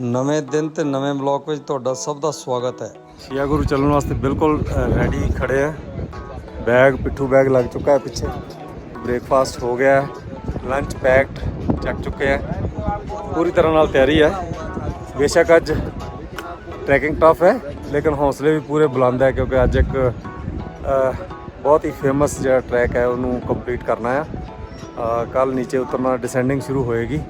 ਨਵੇਂ ਦਿਨ ਤੇ ਨਵੇਂ ਬਲੌਗ ਵਿੱਚ ਤੁਹਾਡਾ ਸਭ ਦਾ ਸਵਾਗਤ ਹੈ। ਸ਼ੀਆ ਗੁਰੂ ਚੱਲਣ ਵਾਸਤੇ ਬਿਲਕੁਲ ਰੈਡੀ ਖੜੇ ਆ। ਬੈਗ, ਪਿੱਠੂ ਬੈਗ ਲੱਗ ਚੁੱਕਾ ਹੈ ਪਿੱਛੇ। ਬ੍ਰੇਕਫਾਸਟ ਹੋ ਗਿਆ ਲੰਚ ਪੈਕਡ ਚੱਕ ਚੁੱਕੇ ਆ। ਪੂਰੀ ਤਰ੍ਹਾਂ ਨਾਲ ਤਿਆਰੀ ਹੈ ਬੇਸ਼ੱਕ ਅੱਜ ਟਰੈਕਿੰਗ ਟਫ ਹੈ, ਲੇਕਿਨ ਹੌਸਲੇ ਵੀ ਪੂਰੇ ਬੁਲੰਦ ਹੈ ਕਿਉਂਕਿ ਅੱਜ ਇੱਕ ਬਹੁਤ ਹੀ ਫੇਮਸ ਜਿਹੜਾ ਟਰੈਕ ਹੈ, ਉਹਨੂੰ ਕੰਪਲੀਟ ਕਰਨਾ ਹੈ ਕੱਲ ਨੀਚੇ ਉਤਰਨਾ ਡਿਸੈਂਡਿੰਗ ਸ਼ੁਰੂ ਹੋਏਗੀ।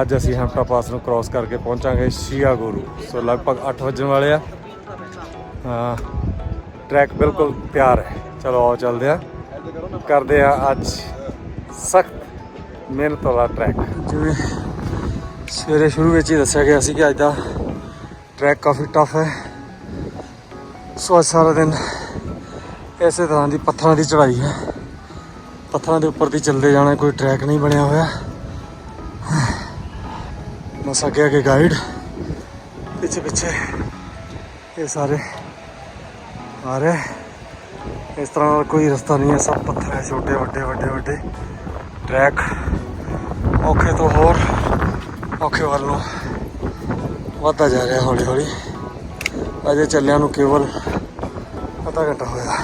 ਅੱਜ ਅਸੀਂ ਹਮਟਾ ਪਾਸ ਨੂੰ ਕ੍ਰਾਸ ਕਰਕੇ ਪਹੁੰਚਾਂਗੇ ਸ਼ੀਆ ਗੁਰੂ ਸੋ ਲਗਭਗ 8 ਵਜਣ ਵਾਲੇ ਆ। ਟਰੈਕ ਬਿਲਕੁਲ ਤਿਆਰ ਹੈ। ਚਲੋ ਆਓ ਚੱਲਦੇ ਆ ਕਰਦੇ ਆ ਅੱਜ ਸਖਤ ਮਿਹਨਤ ਵਾਲਾ ਟਰੈਕ ਜਿਵੇਂ ਸਵੇਰੇ ਸ਼ੁਰੂ ਵਿੱਚ ਹੀ ਦੱਸਿਆ ਗਿਆ ਸੀ ਕਿ ਅੱਜ ਦਾ ਟਰੈਕ ਕਾਫੀ ਟਫ ਹੈ। ਸੋ ਅੱਜ ਸਾਰਾ ਦਿਨ ਇਸੇ ਤਰ੍ਹਾਂ ਦੀ ਪੱਥਰਾਂ ਦੀ ਚੜ੍ਹਾਈ ਹੈ। ਪੱਥਰਾਂ ਦੇ ਉੱਪਰ ਦੀ ਚੱਲਦੇ ਜਾਣਾ ਕੋਈ ਟਰੈਕ ਨਹੀਂ ਬਣਿਆ ਹੋਇਆ। ਬਸ ਅੱਗੇ ਅੱਗੇ ਗਾਈਡ ਪਿੱਛੇ ਪਿੱਛੇ ਇਹ ਸਾਰੇ ਆ ਰਹੇ। ਇਸ ਤਰ੍ਹਾਂ ਦਾ ਕੋਈ ਰਸਤਾ ਨਹੀਂ ਹੈ, ਸਭ ਪੱਥਰ ਹੈ, ਛੋਟੇ, ਵੱਡੇ ਵੱਡੇ ਵੱਡੇ। ਟਰੈਕ ਔਖੇ ਤੋਂ ਹੋਰ ਔਖੇ ਵੱਲ ਨੂੰ ਵਧਦਾ ਜਾ ਰਿਹਾ ਹੌਲੀ ਹੌਲੀ। ਅਜੇ ਚੱਲਿਆਂ ਨੂੰ ਕੇਵਲ ਅੱਧਾ ਘੰਟਾ ਹੋਇਆ।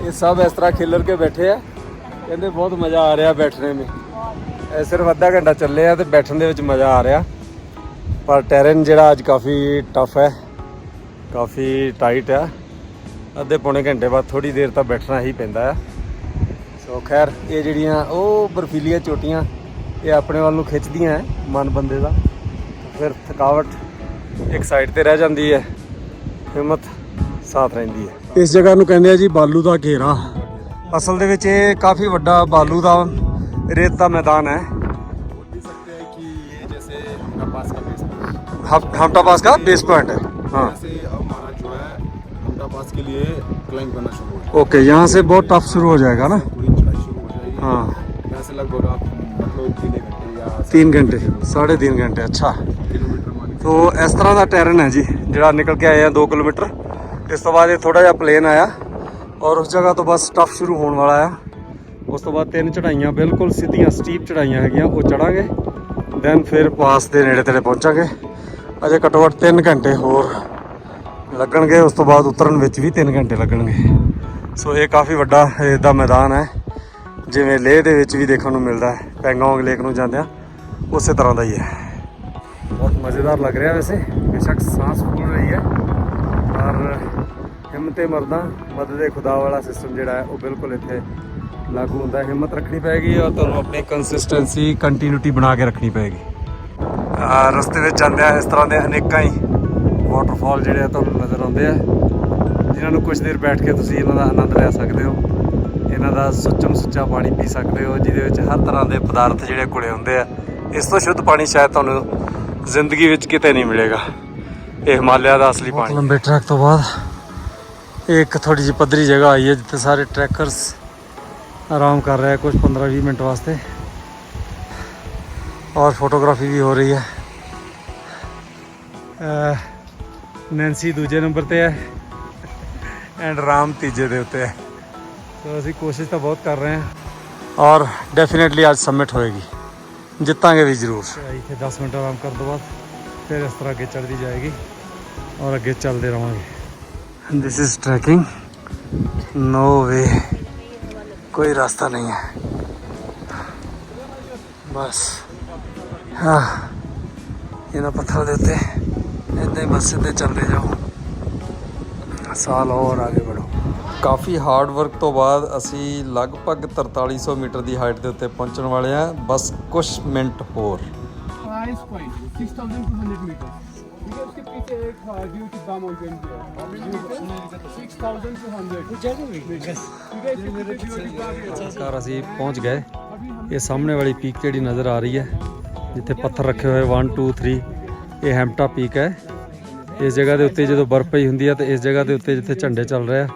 ਇਹ ਸਭ ਇਸ ਤਰ੍ਹਾਂ ਖਿਲਰ ਕੇ ਬੈਠੇ ਆ। ਕਹਿੰਦੇ ਬਹੁਤ ਮਜ਼ਾ ਆ ਰਿਹਾ ਬੈਠਣੇ ਮੇਂ ਇਹ ਸਿਰਫ ਅੱਧਾ ਘੰਟਾ ਚੱਲੇ ਆ ਤੇ ਬੈਠਣ ਦੇ ਵਿੱਚ ਮਜ਼ਾ ਆ ਰਿਹਾ। ਪਰ ਟੈਰਨ ਜਿਹੜਾ ਅੱਜ ਕਾਫੀ ਟਫ ਹੈ, ਕਾਫੀ ਟਾਈਟ ਆ। ਅੱਧੇ ਪੌਣੇ ਘੰਟੇ ਬਾਅਦ ਥੋੜੀ ਦੇਰ ਤਾਂ ਬੈਠਣਾ ਹੀ ਪੈਂਦਾ ਆ। ਸੋ ਖੈਰ, ਇਹ ਜਿਹੜੀਆਂ ਉਹ ਬਰਫੀਲੀਆਂ ਚੋਟੀਆਂ, ਇਹ ਆਪਣੇ ਵੱਲ ਨੂੰ ਖਿੱਚਦੀਆਂ ਹੈ ਮਨ ਬੰਦੇ ਦਾ। ਫਿਰ ਥਕਾਵਟ ਇੱਕ ਸਾਈਡ ਤੇ ਰਹਿ ਜਾਂਦੀ ਹੈ, ਹਿੰਮਤ ਸਾਥ ਰਹਿੰਦੀ ਹੈ। ਇਸ ਜਗ੍ਹਾ ਨੂੰ ਕਹਿੰਦੇ ਆ ਜੀ ਬਾਲੂ ਦਾ ਘੇਰਾ। ਅਸਲ ਦੇ ਵਿੱਚ ਇਹ ਕਾਫੀ ਵੱਡਾ ਬਾਲੂ ਦਾ ਰੇਤ ਦਾ ਮੈਦਾਨ ਹੈ बोल भी सकते हैं कि ये जैसे हमटा पास का बेस है हम- हमटा पास का बेस पॉइंट है हाँ यहाँ से अब हमारा जो है हमटा पास के लिए क्लाइंब करना शुरू हो जाएगा ओके यहाँ से बहुत टफ शुरू हो जाएगा ना पूरी चढ़ाई शुरू हो जाएगी हाँ यहाँ से लगभग आप मतलब तीन एक घंटे या तीन घंटे साढ़े तीन घंटे अच्छा किलोमीटर मान ਤੋ ਇਸ ਤਰ੍ਹਾਂ ਦਾ ਟੈਰਨ ਹੈ ਜੀ ਜਿਹੜਾ ਨਿਕਲ ਕੇ ਆਏ ਆ 2 ਕਿਲੋਮੀਟਰ ਇਸ ਤੋਂ ਬਾਅਦ ਇਹ ਥੋੜਾ ਜਿਹਾ ਪਲੇਨ ਆਇਆ ਔਰ ਉਸ ਜਗ੍ਹਾ ਤੋਂ ਬਸ ਟਫ ਸ਼ੁਰੂ ਹੋਣ ਵਾਲਾ ਆ ਉਸ ਤੋਂ ਬਾਅਦ ਤਿੰਨ ਚੜਾਈਆਂ ਬਿਲਕੁਲ ਸਿੱਧੀਆਂ ਸਟੀਪ ਚੜਾਈਆਂ ਹੈਗੀਆਂ, ਉਹ ਚੜਾਂਗੇ। ਦੈਨ ਫਿਰ ਪਾਸ ਦੇ ਨੇੜੇ ਤੇੜੇ ਪਹੁੰਚਾਂਗੇ। ਅਜੇ ਘੱਟੋ ਘੱਟ 3 ਘੰਟੇ ਹੋਰ ਲੱਗਣਗੇ, ਉਸ ਤੋਂ ਬਾਅਦ ਉਤਰਨ ਵਿੱਚ ਵੀ 3 ਘੰਟੇ ਲੱਗਣਗੇ। ਸੋ ਇਹ ਕਾਫੀ ਵੱਡਾ ਇਹਦਾ ਮੈਦਾਨ ਹੈ, ਜਿਵੇਂ ਲੇਹ ਦੇ ਵਿੱਚ ਵੀ ਦੇਖਣ ਨੂੰ ਮਿਲਦਾ ਹੈ। ਪੈਂਗੋਂਗ ਲੇਕ ਨੂੰ ਜਾਂਦਿਆਂ ਉਸੇ ਤਰ੍ਹਾਂ ਦਾ ਹੀ ਹੈ। ਬਹੁਤ ਮਜ਼ੇਦਾਰ ਲੱਗ ਰਿਹਾ ਵੈਸੇ, ਬੇਸ਼ੱਕ ਸਾਹ ਫੁੱਲ ਰਹੀ ਹੈ। ਪਰ ਹਿੰਮਤੇ ਮਰਦਾ, ਮਦਦ ਖੁਦਾ ਵਾਲਾ ਸਿਸਟਮ ਜਿਹੜਾ ਹੈ, ਉਹ ਬਿਲਕੁਲ ਇੱਥੇ ਲਾਗੂ ਹੁੰਦਾ ਹੈ ਹਿੰਮਤ ਰੱਖਣੀ ਪਏਗੀ ਔਰ ਤੁਹਾਨੂੰ ਆਪਣੀ ਕੰਸਿਸਟੈਂਸੀ ਕੰਟੀਨਿਊਟੀ ਬਣਾ ਕੇ ਰੱਖਣੀ ਪਏਗੀ ਆ ਰਸਤੇ ਵਿੱਚ ਜਾਂਦਿਆਂ ਇਸ ਤਰ੍ਹਾਂ ਦੇ ਅਨੇਕਾਂ ਹੀ ਵਾਟਰਫਾਲ ਜਿਹੜੇ ਆ ਤੁਹਾਨੂੰ ਨਜ਼ਰ ਆਉਂਦੇ ਆ। ਜਿਨ੍ਹਾਂ ਨੂੰ ਕੁਝ ਦੇਰ ਬੈਠ ਕੇ ਤੁਸੀਂ ਇਹਨਾਂ ਦਾ ਆਨੰਦ ਲੈ ਸਕਦੇ ਹੋ। ਇਹਨਾਂ ਦਾ ਸੁੱਚਮ ਸੁੱਚਾ ਪਾਣੀ ਪੀ ਸਕਦੇ ਹੋ ਜਿਹਦੇ ਵਿੱਚ ਹਰ ਤਰ੍ਹਾਂ ਦੇ ਪਦਾਰਥ ਜਿਹੜੇ ਘੁਲੇ ਹੁੰਦੇ ਆ। ਇਸ ਤੋਂ ਸ਼ੁੱਧ ਪਾਣੀ ਸ਼ਾਇਦ ਤੁਹਾਨੂੰ ਜ਼ਿੰਦਗੀ ਵਿੱਚ ਕਿਤੇ ਨਹੀਂ ਮਿਲੇਗਾ। ਇਹ ਹਿਮਾਲਿਆ ਦਾ ਅਸਲੀ ਪਾਣੀ। ਲੰਬੇ ਟਰੈਕ ਤੋਂ ਬਾਅਦ ਇੱਕ ਥੋੜੀ ਜਿਹੀ ਪੱਧਰੀ ਜਗ੍ਹਾ ਆਈ ਹੈ ਜਿੱਥੇ ਸਾਰੇ ਟਰੈਕਰਸ ਆਰਾਮ ਕਰ ਰਹੇ ਆ ਕੁਝ 15-20 ਮਿੰਟ ਵਾਸਤੇ ਔਰ ਫੋਟੋਗ੍ਰਾਫੀ ਵੀ ਹੋ ਰਹੀ ਹੈ ਅਹ ਨੈਂਸੀ ਦੂਜੇ ਨੰਬਰ ਤੇ ਹੈ ਐਂਡ ਰਾਮ ਤੀਜੇ ਦੇ ਉੱਤੇ ਹੈ ਸੋ ਅਸੀਂ ਕੋਸ਼ਿਸ਼ ਤਾਂ ਬਹੁਤ ਕਰ ਰਹੇ ਹਾਂ ਔਰ ਡੈਫੀਨਿਟਲੀ ਅੱਜ ਸਬਮਿਟ ਹੋਏਗੀ ਜਿੱਤਾਂਗੇ ਵੀ ਜ਼ਰੂਰ ਇੱਥੇ 10 ਮਿੰਟ ਆਰਾਮ ਕਰਨ ਤੋਂ ਬਾਅਦ ਫਿਰ ਇਸ ਤਰ੍ਹਾਂ ਅੱਗੇ ਚੜ੍ਹਦੀ ਜਾਏਗੀ ਔਰ ਅੱਗੇ ਚੱਲਦੇ ਰਵਾਂਗੇ ਦਿਸ ਇਜ਼ ਟਰੈਕਿੰਗ ਨੋ ਵੇ ਕੋਈ ਰਾਸਤਾ ਨਹੀਂ ਹੈ ਬਸ ਹਾਂ ਇਹਨਾਂ ਪੱਥਰਾਂ ਦੇ ਉੱਤੇ ਇੱਦਾਂ ਹੀ ਬਸ ਸਿੱਧੇ ਚੱਲਦੇ ਜਾਓ ਸਾਲ ਹੋਰ ਆਗੇ ਵਧੋ ਕਾਫੀ ਹਾਰਡ ਵਰਕ ਤੋਂ ਬਾਅਦ ਅਸੀਂ ਲਗਭਗ 4300 ਮੀਟਰ ਦੀ ਹਾਈਟ ਦੇ ਉੱਤੇ ਪਹੁੰਚਣ ਵਾਲੇ ਹਾਂ ਬਸ ਕੁਝ ਮਿੰਟ ਹੋਰ price point six thousand two hundred metre ठीक है उसके पीछे एक ड्यू टिब्बा माउंटेन भी है सिक्स थाउजेंड टू हंड्रेड ठीक है इसके पीछे ड्यू टिब्बा भी है ਕਾਰ ਅਸੀਂ ਪਹੁੰਚ ਗਏ ਇਹ ਸਾਹਮਣੇ ਵਾਲੀ ਪੀਕ ਜਿਹੜੀ ਨਜ਼ਰ ਆ ਰਹੀ ਹੈ ਜਿੱਥੇ ਪੱਥਰ ਰੱਖੇ ਹੋਏ 1 2 3 ਇਹ ਹੈਮਟਾ ਪੀਕ ਹੈ ਇਸ ਜਗ੍ਹਾ ਦੇ ਉੱਤੇ ਜਦੋਂ ਬਰਫ਼ ਪਈ ਹੁੰਦੀ ਹੈ ਤੇ ਇਸ ਜਗ੍ਹਾ ਦੇ ਉੱਤੇ ਜਿੱਥੇ ਝੰਡੇ ਚੱਲ ਰਹੇ ਆ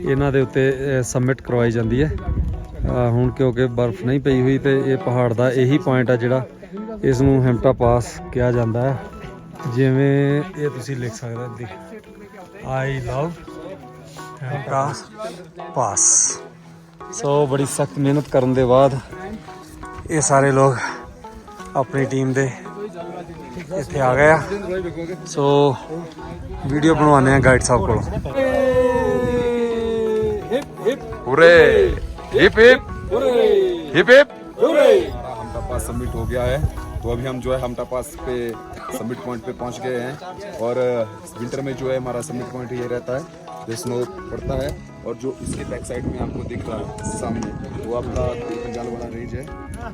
ਇਹਨਾਂ ਦੇ ਉੱਤੇ ਸਬਮਿਟ ਕਰਵਾਈ ਜਾਂਦੀ ਹੈ ਅਹ ਹੁਣ ਕਿਉਂਕਿ ਬਰਫ਼ ਨਹੀਂ ਪਈ ਹੋਈ ਤੇ ਇਹ ਪਹਾੜ ਦਾ ਇਹੀ ਪੁਆਇੰਟ ਆ ਜਿਹੜਾ ਇਸ ਨੂੰ ਹੈਮਟਾ ਪਾਸ ਕਿਹਾ ਜਾਂਦਾ ਹੈ ਜਿਵੇਂ ਇਹ ਤੁਸੀਂ ਲਿਖ ਸਕਦੇ ਹੋ ਆਈ ਲਵ ਪਾਸ ਪਾਸ ਸੋ ਬੜੀ ਸਖਤ ਮਿਹਨਤ ਕਰਨ ਦੇ ਬਾਅਦ ਇਹ ਸਾਰੇ ਲੋਕ ਆਪਣੀ ਟੀਮ ਦੇ ਇੱਥੇ ਆ ਗਏ ਆ। ਸੋ ਵੀਡੀਓ ਬਣਵਾਉਣੇ ਆ ਗਾਈਡ ਸਾਹਿਬ ਕੋਲੋਂ। Hip hip hurray hip hip hurray hip hip hurray ਹਮਦਾ pass submit ਹੋ ਗਿਆ ਹੈ। तो अभी हम जो है हमटा पास पे सबमिट पॉइंट पे पहुँच गए हैं और विंटर में जो है हमारा सबमिट पॉइंट ये रहता है जो स्नो पड़ता है और जो इसके बैक साइड में आपको दिख रहा है सामने वो आपका पीर पंजाल वाला रेंज है।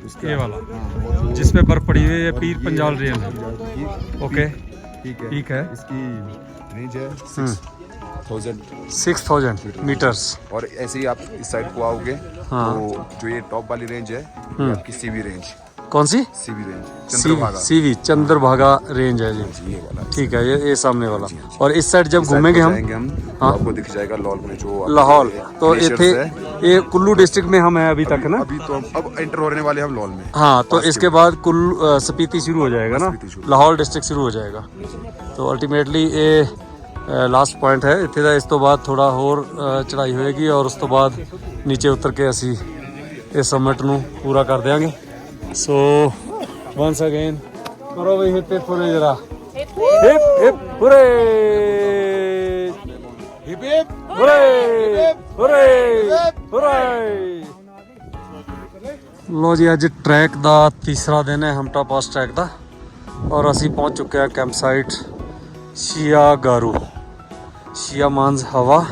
उसका ये वाला। हाँ, बर्फ़ पड़ी हुई है पीर पंजाल रेंज ओके। ठीक है। ठीक है। इसकी रेंज है सिक्स थाउज़ेंड मीटर्स और ऐसे ही आप इस साइड को आओगे हाँ। तो जो ये टॉप वाली रेंज है आपकी सीवी रेंज कौन सी सीवी रेंज सी चंद्रभागा सीवी चंद्रभागा रेंज है जी जी, ये वाला ठीक है ये ये सामने वाला और इस साइड जब इस साइड घूमेंगे को हम जाएंगे हम तो हाँ। आपको दिख जाएगा लॉल में जो आपके लाहौल तो glaciers इथे है। ये कुल्लू डिस्ट्रिक्ट में हम हैं अभी तक ना अभी तो हम अब एंटर होने वाले हम लॉल में हाँ तो पास के इसके बाद कुल्लू अ, स्पीति शुरू हो जाएगा ना स्पीति शुरू। लाहौल डिस्ट्रिक्ट शुरू हो जाएगा तो ਅਲਟੀਮੇਟਲੀ ਇਹ ਲਾਸਟ ਪੁਆਇੰਟ ਹੈ ਇੱਥੇ ਦਾ ਇਸ ਤੋਂ ਬਾਅਦ ਥੋੜਾ ਹੋਰ ਅ, ਚੜ੍ਹਾਈ ਹੋਏਗੀ ਔਰ ਉਸ ਤੋਂ ਬਾਅਦ ਨੀਚੇ ਉਤਰ ਕੇ ਅਸੀਂ ਇਸ ਸਮਿਟ ਨੂੰ ਪੂਰਾ ਕਰ ਦਿਆਂਗੇ So, once again, Marovi hip hip hooray jara. Hip hip hooray! Hip hip hooray! Hooray! Hooray! ਲੋ ਜੀ ਅੱਜ ਟਰੈਕ ਦਾ ਤੀਸਰਾ ਦਿਨ ਹੈ ਹਮਟਾ ਪਾਸ ਟਰੈਕ ਦਾ ਔਰ ਅਸੀਂ ਪਹੁੰਚ ਚੁੱਕੇ ਹਾਂ camp site Shia Garu Shia means ਹਵਾ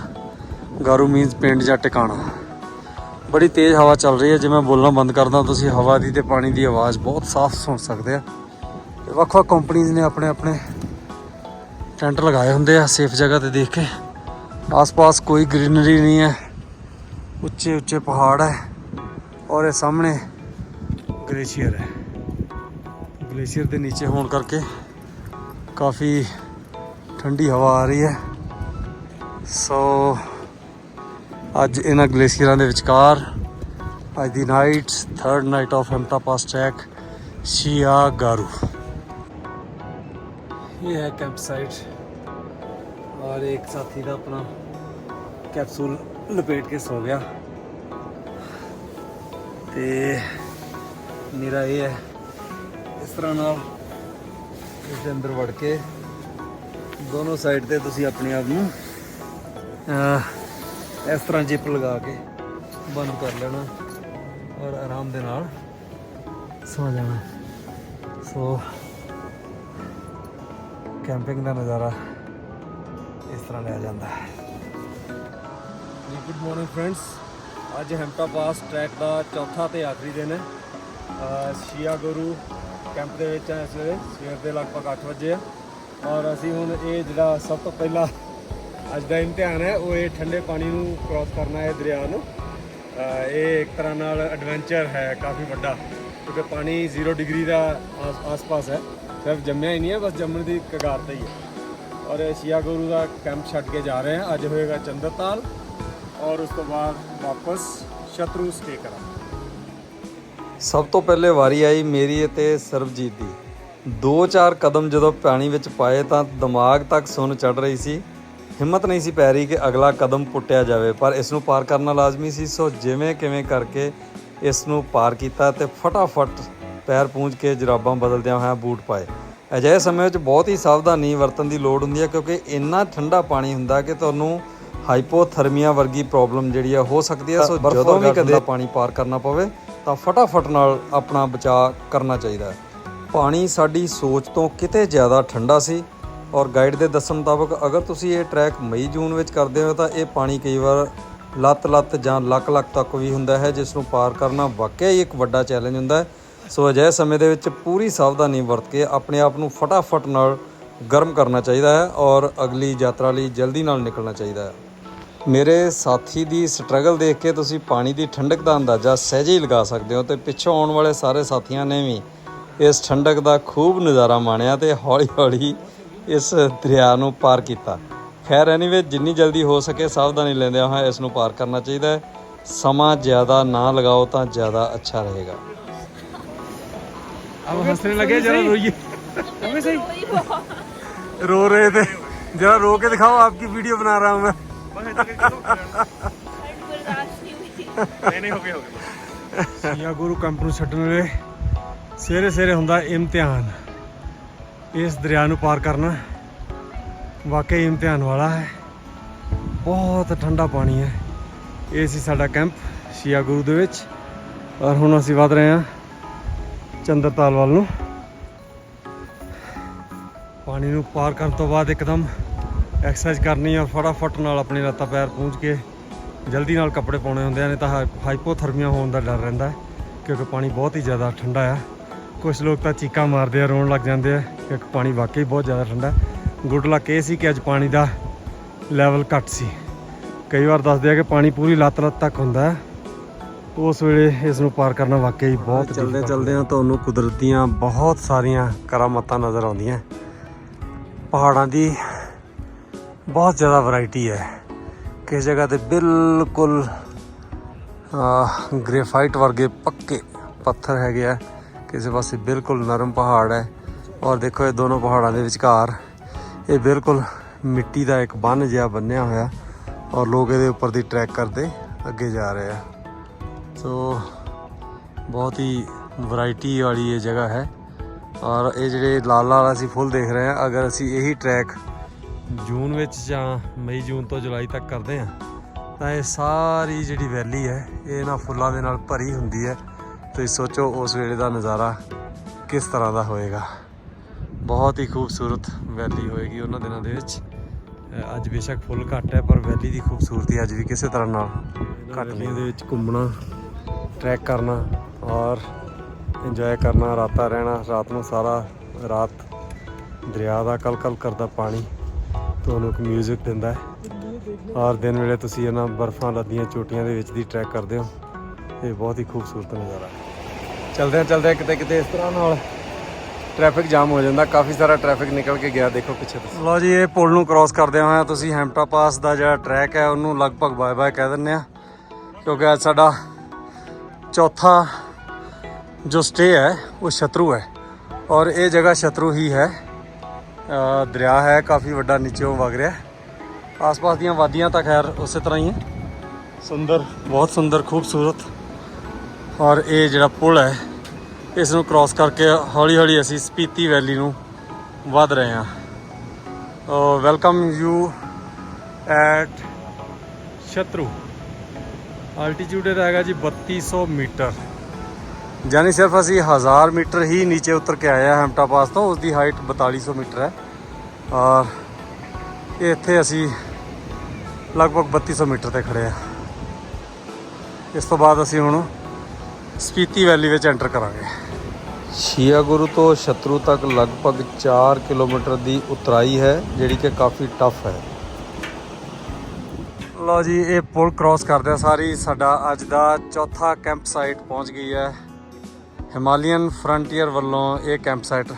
ਗਾਰੂ ਮੀਨਸ ਪਿੰਡ ਜਾਂ ਟਿਕਾਣਾ ਬੜੀ ਤੇਜ਼ ਹਵਾ ਚੱਲ ਰਹੀ ਹੈ। ਜੇ ਮੈਂ ਬੋਲਣਾ ਬੰਦ ਕਰਦਾ ਤੁਸੀਂ ਹਵਾ ਦੀ ਤੇ ਪਾਣੀ ਦੀ ਆਵਾਜ਼ ਬਹੁਤ ਸਾਫ਼ ਸੁਣ ਸਕਦੇ ਆ। ਵੱਖ-ਵੱਖ ਕੰਪਨੀਆਂ ਨੇ ਆਪਣੇ ਆਪਣੇ ਟੈਂਟ ਲਗਾਏ ਹੁੰਦੇ ਆ ਸੇਫ ਜਗ੍ਹਾ ਤੇ ਦੇਖ ਕੇ। ਆਸ-ਪਾਸ ਕੋਈ ਗ੍ਰੀਨਰੀ ਨਹੀਂ ਹੈ। ਉੱਚੇ ਉੱਚੇ ਪਹਾੜ ਹੈ ਔਰ ਇਹ ਸਾਹਮਣੇ ਗਲੇਸ਼ੀਅਰ ਹੈ। ਗਲੇਸ਼ੀਅਰ ਦੇ ਨੀਚੇ ਹੋਣ ਕਰਕੇ ਕਾਫੀ ਠੰਡੀ ਹਵਾ ਆ ਰਹੀ ਹੈ। ਸੋ ਅੱਜ ਇਹਨਾਂ ਗਲੇਸ਼ੀਅਰਾਂ ਦੇ ਵਿਚਕਾਰ ਅੱਜ ਦੀ night third night of Hampta pass trek Shea Goru ਇਹ ਹੈ ਕੈਂਪ ਸਾਈਟ ਔਰ ਇੱਕ ਸਾਥੀ ਦਾ ਆਪਣਾ ਕੈਪਸੂਲ ਲਪੇਟ ਕੇ ਸੋ ਗਿਆ। ਤੇ ਮੇਰਾ ਇਹ ਹੈ, ਇਸ ਤਰ੍ਹਾਂ ਨਾਲ ਇਸ ਦੇ ਅੰਦਰ ਵੜ ਕੇ ਦੋਨੋਂ ਸਾਈਡ ਤੇ ਤੁਸੀਂ ਆਪਣੇ ਆਪ ਨੂੰ ਇਸ ਤਰ੍ਹਾਂ ਜਿਪ ਲਗਾ ਕੇ ਬੰਦ ਕਰ ਲੈਣਾ ਔਰ ਆਰਾਮ ਦੇ ਨਾਲ ਸੌ ਜਾਣਾ। ਸੋ ਕੈਂਪਿੰਗ ਦਾ ਨਜ਼ਾਰਾ ਇਸ ਤਰ੍ਹਾਂ ਲਿਆ ਜਾਂਦਾ ਹੈ। ਜੀ ਗੁੱਡ ਮਾਰਨਿੰਗ ਫਰੈਂਡਸ ਅੱਜ ਹੈਮਟਾ ਪਾਸ ਟਰੈਕ ਦਾ ਚੌਥਾ ਤੇ ਆਖਰੀ ਦਿਨ ਹੈ। ਸ਼ੀਆ ਗੁਰੂ ਕੈਂਪ ਦੇ ਵਿੱਚ ਆ ਇਸ ਵੇਲੇ। ਸਵੇਰ ਦੇ ਲਗਭਗ 8 ਵਜੇ ਆ। ਔਰ ਅਸੀਂ ਹੁਣ ਇਹ ਜਿਹੜਾ ਸਭ ਤੋਂ ਪਹਿਲਾ ਅੱਜ ਦਾ ਇਮਤਿਹਾਨ ਹੈ, ਉਹ ਇਹ ਠੰਡੇ ਪਾਣੀ ਨੂੰ ਕ੍ਰਾਸ ਕਰਨਾ ਹੈ ਦਰਿਆ ਨੂੰ। ਇਹ ਇੱਕ ਤਰ੍ਹਾਂ ਨਾਲ ਐਡਵੈਂਚਰ ਹੈ, ਕਾਫੀ ਵੱਡਾ, ਕਿਉਂਕਿ ਪਾਣੀ 0 ਡਿਗਰੀ ਦਾ ਆਸ- ਆਸ-ਪਾਸ ਹੈ। ਸਿਰਫ ਜੰਮਿਆ ਹੀ ਨਹੀਂ ਹੈ, ਬਸ ਜੰਮਣ ਦੀ ਕਗਾਰ ਤੇ ਹੀ ਹੈ। ਔਰ ਸ਼ੀਆ ਗੁਰੂ ਦਾ ਕੈਂਪ ਛੱਡ ਕੇ ਜਾ ਰਹੇ ਹਾਂ। ਅੱਜ ਹੋਏਗਾ ਚੰਦਰਤਾਲ ਔਰ ਉਸ ਤੋਂ ਬਾਅਦ ਵਾਪਸ ਸ਼ਤਰੂ ਸਟੇ ਕਰਾਂ ਸਭ ਤੋਂ ਪਹਿਲੇ ਵਾਰੀ ਆਈ ਮੇਰੀ ਅਤੇ ਸਰਬਜੀਤ ਦੀ। ਦੋ ਚਾਰ ਕਦਮ ਜਦੋਂ ਪਾਣੀ ਵਿੱਚ ਪਾਏ ਤਾਂ ਦਿਮਾਗ ਤੱਕ ਸੁਣ ਚੜ ਰਹੀ ਸੀ। ਹਿੰਮਤ ਨਹੀਂ ਸੀ ਪੈ ਰਹੀ ਕਿ ਅਗਲਾ ਕਦਮ ਪੁੱਟਿਆ ਜਾਵੇ ਪਰ ਇਸ ਨੂੰ ਪਾਰ ਕਰਨਾ ਲਾਜ਼ਮੀ ਸੀ। ਸੋ ਜਿਵੇਂ ਕਿਵੇਂ ਕਰਕੇ ਇਸ ਨੂੰ ਪਾਰ ਕੀਤਾ ਤੇ ਫਟਾਫਟ ਪੈਰ ਪੂੰਝ ਕੇ ਜਰਾਬਾਂ ਬਦਲਦਿਆਂ ਹੋਇਆਂ ਬੂਟ ਪਾਏ। ਅਜਿਹੇ ਸਮੇਂ ਵਿੱਚ ਬਹੁਤ ਹੀ ਸਾਵਧਾਨੀ ਵਰਤਣ ਦੀ ਲੋੜ ਹੁੰਦੀ ਹੈ ਕਿਉਂਕਿ ਇੰਨਾ ਠੰਡਾ ਪਾਣੀ ਹੁੰਦਾ ਕਿ ਤੁਹਾਨੂੰ ਹਾਈਪੋਥਰਮੀਆ ਵਰਗੀ ਪ੍ਰੋਬਲਮ ਜਿਹੜੀ ਆ ਹੋ ਸਕਦੀ ਹੈ। ਸੋ ਜਦੋਂ ਵੀ ਕਦੇ ਪਾਣੀ ਪਾਰ ਕਰਨਾ ਪਵੇ ਤਾਂ ਫਟਾਫਟ ਨਾਲ ਆਪਣਾ ਬਚਾਅ ਕਰਨਾ ਚਾਹੀਦਾ ਹੈ। ਪਾਣੀ ਸਾਡੀ ਸੋਚ ਤੋਂ ਕਿਤੇ ਜ਼ਿਆਦਾ ਠੰਡਾ ਸੀ ਔਰ ਗਾਈਡ ਦੇ ਦੱਸਣ ਮੁਤਾਬਕ, ਅਗਰ ਤੁਸੀਂ ਇਹ ਟਰੈਕ ਮਈ ਜੂਨ ਵਿੱਚ ਕਰਦੇ ਹੋ, ਤਾਂ ਇਹ ਪਾਣੀ ਕਈ ਵਾਰ ਲੱਤ ਲੱਤ ਜਾਂ ਲੱਕ ਲੱਕ ਤੱਕ ਵੀ ਹੁੰਦਾ ਹੈ, ਜਿਸ ਨੂੰ ਪਾਰ ਕਰਨਾ ਵਾਕਿਆ ਹੀ ਇੱਕ ਵੱਡਾ ਚੈਲੰਜ ਹੁੰਦਾ ਹੈ। ਸੋ ਅਜਿਹੇ ਸਮੇਂ ਦੇ ਵਿੱਚ ਪੂਰੀ ਸਾਵਧਾਨੀ ਵਰਤ ਕੇ ਆਪਣੇ ਆਪ ਨੂੰ ਫਟਾਫਟ ਨਾਲ ਗਰਮ ਕਰਨਾ ਚਾਹੀਦਾ ਹੈ ਔਰ ਅਗਲੀ ਯਾਤਰਾ ਲਈ ਜਲਦੀ ਨਾਲ ਨਿਕਲਣਾ ਚਾਹੀਦਾ ਹੈ। ਮੇਰੇ ਸਾਥੀ ਦੀ ਸਟਰਗਲ ਦੇਖ ਕੇ ਤੁਸੀਂ ਪਾਣੀ ਦੀ ਠੰਡਕ ਦਾ ਅੰਦਾਜ਼ਾ ਸਹਿਜੇ ਹੀ ਲਗਾ ਸਕਦੇ ਹੋ ਤੇ ਪਿੱਛੋਂ ਆਉਣ ਵਾਲੇ ਸਾਰੇ ਸਾਥੀਆਂ ਨੇ ਵੀ ਇਸ ਠੰਡਕ ਦਾ ਖੂਬ ਨਜ਼ਾਰਾ ਮਾਣਿਆ ਤੇ ਹੌਲੀ-ਹੌਲੀ ਇਸ ਦਰਿਆ ਨੂੰ ਪਾਰ ਕੀਤਾ ਖੈਰ ਐਨੀਵੇ ਜਿੰਨੀ ਜਲਦੀ ਹੋ ਸਕੇ ਸਾਵਧਾਨੀ ਲੈਂਦਿਆਂ ਹੋਇਆ ਇਸ ਨੂੰ ਪਾਰ ਕਰਨਾ ਚਾਹੀਦਾ ਹੈ ਸਮਾਂ ਜ਼ਿਆਦਾ ਨਾ ਲਗਾਓ ਤਾਂ ਜ਼ਿਆਦਾ ਅੱਛਾ ਰਹੇਗਾ अब हंसने लगे जरा रोइए रो रहे थे जरा रो के दिखाओ आपकी वीडियो बना रहा हूँ मैं बर्दाश्त नहीं हुई ਸ਼ੀਆ ਗੁਰੂ ਕੈਂਪ ਨੂੰ ਛੱਡਣ ਵੇਲੇ ਸਵੇਰੇ ਸਵੇਰੇ ਹੁੰਦਾ ਇਮਤਿਹਾਨ ਇਸ ਦਰਿਆ ਨੂੰ ਪਾਰ ਕਰਨਾ। ਵਾਕਈ ਇਮਤਿਹਾਨ ਵਾਲਾ ਹੈ। ਬਹੁਤ ਠੰਡਾ ਪਾਣੀ ਹੈ। ਇਹ ਸੀ ਸਾਡਾ ਕੈਂਪ ਸ਼ੀਆ ਗੁਰੂ ਦੇ ਵਿੱਚ। ਔਰ ਹੁਣ ਅਸੀਂ ਵਧ ਰਹੇ ਹਾਂ ਚੰਦਰਤਾਲ ਵੱਲ ਨੂੰ। ਪਾਣੀ ਨੂੰ ਪਾਰ ਕਰਨ ਤੋਂ ਬਾਅਦ ਇੱਕਦਮ ਐਕਸਰਸਾਈਜ਼ ਕਰਨੀ ਔਰ ਫਟਾਫਟ ਨਾਲ ਆਪਣੇ ਲੱਤਾਂ ਪੈਰ ਪੂੰਝ ਕੇ ਜਲਦੀ ਨਾਲ ਕੱਪੜੇ ਪਾਉਣੇ ਹੁੰਦੇ ਆ, ਨਹੀਂ ਤਾਂ ਹਾਈਪੋਥਰਮੀਆ ਹੋਣ ਦਾ ਡਰ ਰਹਿੰਦਾ ਕਿਉਂਕਿ ਪਾਣੀ ਬਹੁਤ ਹੀ ਜ਼ਿਆਦਾ ਠੰਡਾ ਆ। ਕੁਝ ਲੋਕ ਤਾਂ ਚੀਕਾਂ ਮਾਰਦੇ ਆ, ਰੋਣ ਲੱਗ ਜਾਂਦੇ ਆ। ਕਿਉਂਕਿ ਪਾਣੀ ਵਾਕਈ ਬਹੁਤ ਜ਼ਿਆਦਾ ਠੰਡਾ ਗੁੱਡ ਲੱਕ ਇਹ ਸੀ ਕਿ ਅੱਜ ਪਾਣੀ ਦਾ ਲੈਵਲ ਘੱਟ ਸੀ। ਕਈ ਵਾਰ ਦੱਸਦੇ ਆ ਕਿ ਪਾਣੀ ਪੂਰੀ ਲੱਤ ਲੱਤ ਤੱਕ ਹੁੰਦਾ ਉਸ ਵੇਲੇ ਇਸ ਨੂੰ ਪਾਰ ਕਰਨਾ ਵਾਕਈ ਬਹੁਤ ਚਲਦੇ ਚਲਦੇ ਆ ਤੁਹਾਨੂੰ ਕੁਦਰਤ ਦੀਆਂ ਬਹੁਤ ਸਾਰੀਆਂ ਕਰਾਮਾਤਾਂ ਨਜ਼ਰ ਆਉਂਦੀਆਂ। ਪਹਾੜਾਂ ਦੀ ਬਹੁਤ ਜ਼ਿਆਦਾ ਵੈਰਾਈਟੀ ਹੈ। ਕਿਸ ਜਗ੍ਹਾ ਤੇ ਬਿਲਕੁਲ ਗ੍ਰੇਫਾਈਟ ਵਰਗੇ ਪੱਕੇ ਪੱਥਰ ਹੈਗੇ ਆ। ਕਿਸੇ ਪਾਸੇ ਬਿਲਕੁਲ ਨਰਮ ਪਹਾੜ ਹੈ। ਔਰ ਦੇਖੋ ਇਹ ਦੋਨੋਂ ਪਹਾੜਾਂ ਦੇ ਵਿਚਕਾਰ ਇਹ ਬਿਲਕੁਲ ਮਿੱਟੀ ਦਾ ਇੱਕ ਬੰਨ ਜਿਹਾ ਬੰਨਿਆ ਹੋਇਆ ਔਰ ਲੋਕ ਇਹਦੇ ਉੱਪਰ ਦੀ ਟਰੈਕ ਕਰਦੇ ਅੱਗੇ ਜਾ ਰਹੇ ਆ। ਸੋ ਬਹੁਤ ਹੀ ਵੈਰਾਈਟੀ ਵਾਲੀ ਇਹ ਜਗ੍ਹਾ ਹੈ ਔਰ ਇਹ ਜਿਹੜੇ ਲਾਲ ਲਾਲ ਅਸੀਂ ਫੁੱਲ ਦੇਖ ਰਹੇ ਹਾਂ, ਅਗਰ ਅਸੀਂ ਇਹੀ ਟਰੈਕ ਜੂਨ ਵਿੱਚ ਜਾਂ ਮਈ, ਜੂਨ ਤੋਂ ਜੁਲਾਈ ਤੱਕ ਕਰਦੇ ਹਾਂ, ਤਾਂ ਇਹ ਸਾਰੀ ਜਿਹੜੀ ਵੈਲੀ ਹੈ, ਇਹ ਇਹਨਾਂ ਫੁੱਲਾਂ ਦੇ ਨਾਲ ਭਰੀ ਹੁੰਦੀ ਹੈ। ਤੁਸੀਂ ਸੋਚੋ ਉਸ ਵੇਲੇ ਦਾ ਨਜ਼ਾਰਾ ਕਿਸ ਤਰ੍ਹਾਂ ਦਾ ਹੋਏਗਾ। ਬਹੁਤ ਹੀ ਖੂਬਸੂਰਤ ਵੈਲੀ ਹੋਏਗੀ ਉਹਨਾਂ ਦਿਨਾਂ ਦੇ ਵਿੱਚ। ਅੱਜ ਬੇਸ਼ੱਕ ਫੁੱਲ ਘੱਟ ਹੈ, ਪਰ ਵੈਲੀ ਦੀ ਖੂਬਸੂਰਤੀ ਅੱਜ ਵੀ ਕਿਸੇ ਤਰ੍ਹਾਂ ਨਾਲ ਘੱਟ ਨਹੀਂ। ਦੇ ਵਿੱਚ ਘੁੰਮਣਾ ਟਰੈਕ ਕਰਨਾ ਔਰ ਇੰਜੋਏ ਕਰਨਾ, ਰਾਤਾਂ ਰਹਿਣਾ, ਰਾਤ ਨੂੰ ਸਾਰਾ ਰਾਤ ਦਰਿਆ ਦਾ ਕਲਕਲ ਕਰਦਾ ਪਾਣੀ ਤੁਹਾਨੂੰ ਇੱਕ 뮤직 ਦਿੰਦਾ ਹੈ। ਔਰ ਦਿਨ ਵੇਲੇ ਤੁਸੀਂ ਇਹਨਾਂ ਬਰਫ਼ਾਂ ਲੱਦੀਆਂ ਚੋਟੀਆਂ ਦੇ ਵਿੱਚ ਦੀ ਟਰੈਕ ਕਰਦੇ ਹੋ। ਇਹ ਬਹੁਤ ਹੀ ਖੂਬਸੂਰਤ ਨਜ਼ਾਰਾ ਹੈ। ਚਲਦੇ ਆ ਚਲਦੇ ਕਿਤੇ ਕਿਤੇ ਇਸ ਤਰ੍ਹਾਂ ਨਾਲ। ਟ੍ਰੈਫਿਕ ਜਾਮ ਹੋ ਜਾਂਦਾ, ਕਾਫੀ ਸਾਰਾ ਟ੍ਰੈਫਿਕ ਨਿਕਲ ਕੇ ਗਿਆ, ਦੇਖੋ ਪਿੱਛੇ ਤੁਸੀਂ। ਲਓ ਜੀ, ਇਹ ਪੁਲ ਨੂੰ ਕ੍ਰਾਸ ਕਰਦੇ ਹੋਏ ਤੁਸੀਂ, ਹੈਮਟਾ ਪਾਸ ਦਾ ਜਿਹੜਾ ਟਰੈਕ ਹੈ, ਉਹਨੂੰ ਲਗਭਗ ਬਾਏ ਬਾਏ ਕਹਿ ਦਿੰਦੇ ਆ। ਕਿਉਂਕਿ ਅੱਜ ਸਾਡਾ ਚੌਥਾ ਜੋ ਸਟੇ ਹੈ, ਉਹ ਸ਼ਤਰੂ ਹੈ। ਔਰ ਇਹ ਜਗ੍ਹਾ ਸ਼ਤਰੂ ਹੀ ਹੈ। ਦਰਿਆ ਹੈ, ਕਾਫੀ ਵੱਡਾ ਨੀਚੇੋਂ ਵਗ ਰਿਹਾ ਆਸ-ਪਾਸ ਦੀਆਂ ਵਾਦੀਆਂ ਤਾਂ ਖੈਰ ਉਸੇ ਤਰ੍ਹਾਂ ਹੀ ਹੈ। ਸੁੰਦਰ, ਬਹੁਤ ਸੁੰਦਰ, ਖੂਬਸੂਰਤ। ਔਰ ਇਹ ਜਿਹੜਾ ਪੁਲ ਹੈ ਇਸ ਨੂੰ ਕ੍ਰਾਸ ਕਰਕੇ ਹੌਲੀ-ਹੌਲੀ ਅਸੀਂ ਸਪੀਤੀ ਵੈਲੀ ਨੂੰ ਵਧ ਰਹੇ ਹਾਂ। Welcome you at Shatru altitude ਇਹਦਾ ਹੈਗਾ ਜੀ 3200 ਮੀਟਰ। ਯਾਨੀ ਸਿਰਫ ਅਸੀਂ 1000 ਮੀਟਰ ਹੀ ਨੀਚੇ ਉਤਰ ਕੇ ਆਏ ਆ ਹੈਮਟਾ ਪਾਸ ਤੋਂ ਉਸ ਦੀ ਹਾਈਟ 4200 ਮੀਟਰ ਹੈ। ਔਰ ਇੱਥੇ ਅਸੀਂ ਲਗਭਗ 3200 ਮੀਟਰ ਤੇ ਖੜੇ ਆ ਇਸ ਤੋਂ ਬਾਅਦ ਅਸੀਂ ਹੁਣ ਸਪੀਤੀ ਵੈਲੀ ਵਿੱਚ ਐਂਟਰ ਕਰਾਂਗੇ। ਸ਼ੀਆ ਗੁਰੂ ਤੋਂ ਸ਼ਤਰੂ ਤੱਕ ਲਗਭਗ 4 ਕਿਲੋਮੀਟਰ ਦੀ ਉਤਰਾਈ ਹੈ, ਜਿਹੜੀ ਕਿ ਕਾਫੀ ਟਫ ਹੈ। ਲਓ ਜੀ, ਇਹ ਪੁਲ ਕ੍ਰਾਸ ਕਰਦਿਆਂ ਸਾਰੀ। ਸਾਡਾ ਅੱਜ ਦਾ ਚੌਥਾ ਕੈਂਪ ਸਾਈਟ ਪਹੁੰਚ ਗਈ ਹੈ। ਹਿਮਾਲੀਅਨ ਫਰੰਟੀਅਰ ਵੱਲੋਂ ਇਹ ਕੈਂਪ ਸਾਈਟ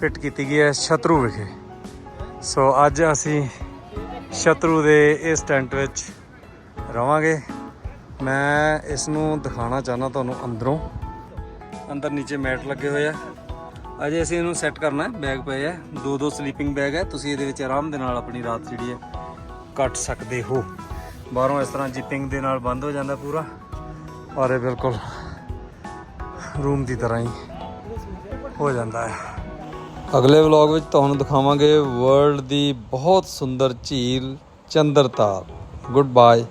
ਫਿੱਟ ਕੀਤੀ ਗਈ ਹੈ ਸ਼ਤਰੂ ਵਿਖੇ। ਸੋ ਅੱਜ ਅਸੀਂ ਸ਼ਤਰੂ ਦੇ ਇਸ ਟੈਂਟ ਵਿੱਚ ਰਵਾਂਗੇ। ਮੈਂ ਇਸ ਨੂੰ ਦਿਖਾਣਾ ਚਾਹਨਾ ਤੁਹਾਨੂੰ ਅੰਦਰੋਂ। ਅੰਦਰ ਨੀਚੇ ਮੈਟ ਲੱਗੇ ਹੋਏ ਆ। ਅਜੇ ਅਸੀਂ ਇਹਨੂੰ ਸੈੱਟ ਕਰਨਾ ਹੈ। ਬੈਗ ਪਏ ਆ। ਦੋ ਦੋ ਸਲੀਪਿੰਗ ਬੈਗ ਹੈ। ਤੁਸੀਂ ਇਹਦੇ ਵਿੱਚ ਆਰਾਮ ਦੇ ਨਾਲ ਆਪਣੀ ਰਾਤ ਜਿਹੜੀ ਹੈ, ਕੱਟ ਸਕਦੇ ਹੋ। ਬਾਹਰੋਂ ਇਸ ਤਰ੍ਹਾਂ ਜਿਪਿੰਗ ਦੇ ਨਾਲ ਬੰਦ ਹੋ ਜਾਂਦਾ ਪੂਰਾ। ਔਰ ਇਹ ਬਿਲਕੁਲ ਰੂਮ ਦੀ ਤਰ੍ਹਾਂ ਹੀ ਹੋ ਜਾਂਦਾ ਹੈ। ਅਗਲੇ ਵਲੌਗ ਵਿੱਚ ਤੁਹਾਨੂੰ ਦਿਖਾਵਾਂਗੇ ਵਰਲਡ ਦੀ ਬਹੁਤ ਸੁੰਦਰ ਝੀਲ ਚੰਦਰਤਾਲ ਗੁੱਡ ਬਾਏ